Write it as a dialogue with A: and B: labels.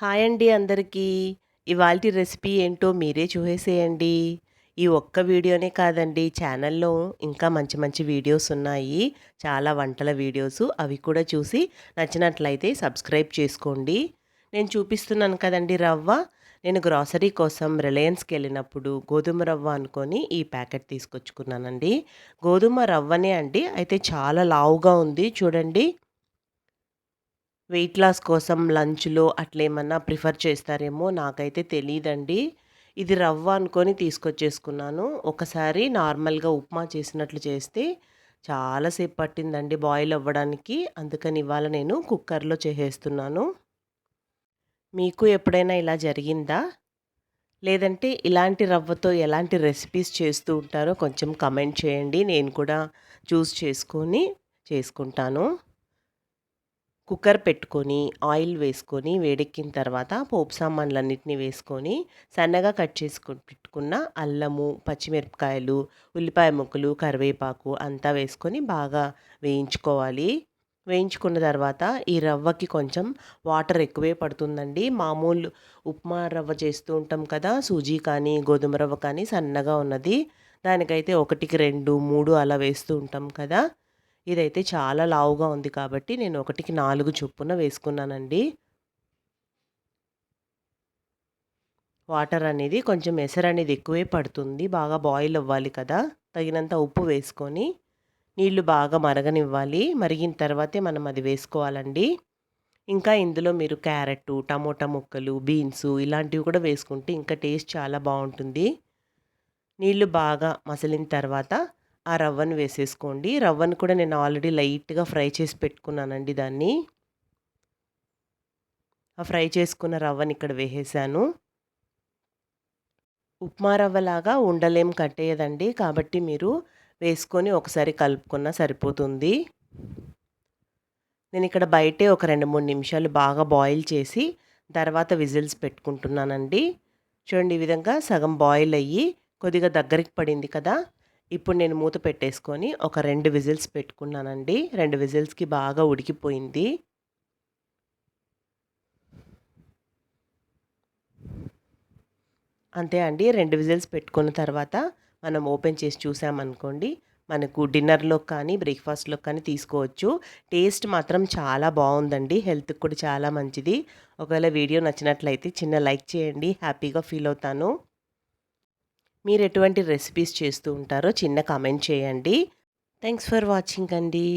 A: Hi అండి అందరికీ. ఇవాల్టి రెసిపీ ఏంటో మీరే చూసేసేయండి. ఈ ఒక్క వీడియోనే కాదండి ఛానల్‌లో ఇంకా మంచి మంచి వీడియోస్ ఉన్నాయి. చాలా వంటల వీడియోస్ అవి కూడా చూసి నచ్చినట్లయితే సబ్స్క్రైబ్ చేసుకోండి. నేను చూపిస్తున్నాను కదండి రవ్వ. నేను గ్రోసరీ కోసం రిలయన్స్కి వెళ్ళినప్పుడు గోధుమ రవ్వ అనుకొని ఈ ప్యాకెట్ తీసుకొచ్చుకున్నానండి. గోధుమ రవ్వనే అండి. అయితే చాలా లావుగా ఉంది చూడండి. వెయిట్ లాస్ కోసం లంచ్‌లో అట్లేమన్నా ప్రిఫర్ చేస్తారేమో నాకైతే తెలియదండి ఇది రవ్వ అనుకొని తీసుకొచ్చేసుకున్నాను. ఒకసారి నార్మల్‌గా ఉప్మా చేసినట్లు చేస్తే చాలాసేపు పట్టిందండి బాయిల్ అవ్వడానికి. అందుకని ఇవాళ నేను కుక్కర్‌లో చేసేస్తున్నాను. మీకు ఎప్పుడైనా ఇలా జరిగిందా? లేదంటే ఇలాంటి రవ్వతో ఎలాంటి రెసిపీస్ చేస్తూ ఉంటారో కొంచెం కమెంట్ చేయండి. నేను కూడా చూస్ చేసుకొని చేసుకుంటాను. కుక్కర్ పెట్టుకొని ఆయిల్ వేసుకొని వేడెక్కిన తర్వాత పోపు సామాన్లన్నిటిని వేసుకొని సన్నగా కట్ చేసుకు పెట్టుకున్న అల్లము పచ్చిమిరపకాయలు ఉల్లిపాయ ముక్కలు కరివేపాకు అంతా వేసుకొని బాగా వేయించుకోవాలి. వేయించుకున్న తర్వాత ఈ రవ్వకి కొంచెం వాటర్ ఎక్కువే పడుతుందండి. మామూలు ఉప్మా రవ్వ చేస్తూ ఉంటాం కదా సూజీ కానీ గోధుమ రవ్వ కానీ సన్నగా ఉన్నది. దానికైతే ఒకటికి రెండు మూడు అలా వేస్తూ ఉంటాం కదా. ఇదైతే చాలా లావుగా ఉంది కాబట్టి నేను ఒకటికి నాలుగు చొప్పున వేసుకున్నానండి. వాటర్ అనేది కొంచెం ఎసరు అనేది ఎక్కువే పడుతుంది. బాగా బాయిల్ అవ్వాలి కదా. తగినంత ఉప్పు వేసుకొని నీళ్ళు బాగా మరగనివ్వాలి. మరిగిన తర్వాతే మనం అది వేసుకోవాలండి. ఇంకా ఇందులో మీరు క్యారెట్ టమోటా ముక్కలు బీన్స్ ఇలాంటివి కూడా వేసుకుంటే ఇంకా టేస్ట్ చాలా బాగుంటుంది. నీళ్ళు బాగా మసిలిన తర్వాత ఆ రవ్వను వేసేసుకోండి. రవ్వను కూడా నేను ఆల్రెడీ లైట్గా ఫ్రై చేసి పెట్టుకున్నానండి దాన్ని. ఆ ఫ్రై చేసుకున్న రవ్వని ఇక్కడ వేసేసాను. ఉప్మా రవ్వలాగా ఉండలేం కట్టేయదండి. కాబట్టి మీరు వేసుకొని ఒకసారి కలుపుకున్నా సరిపోతుంది. నేను ఇక్కడ బయటే ఒక రెండు మూడు నిమిషాలు బాగా బాయిల్ చేసి తర్వాత విజిల్స్ పెట్టుకుంటున్నానండి. చూడండి ఈ విధంగా సగం బాయిల్ అయ్యి కొద్దిగా దగ్గరికి పడింది కదా. ఇప్పుడు నేను మూత పెట్టేసుకొని ఒక రెండు విజిల్స్ పెట్టుకున్నానండి. రెండు విజిల్స్కి బాగా ఉడికిపోయింది. అంతే అండి. రెండు విజిల్స్ పెట్టుకున్న తర్వాత మనం ఓపెన్ చేసి చూసామనుకోండి మనకు డిన్నర్లో కానీ బ్రేక్ఫాస్ట్లో కానీ తీసుకోవచ్చు. టేస్ట్ మాత్రం చాలా బాగుందండి. హెల్త్కి కూడా చాలా మంచిది. ఒకవేళ వీడియో నచ్చినట్లయితే చిన్న లైక్ చేయండి. హ్యాపీగా ఫీల్ అవుతాను. మీరు ఎటువంటి రెసిపీస్ చేస్తూ ఉంటారో చిన్న కామెంట్ చేయండి. థ్యాంక్స్ ఫర్ వాచింగ్ అండి.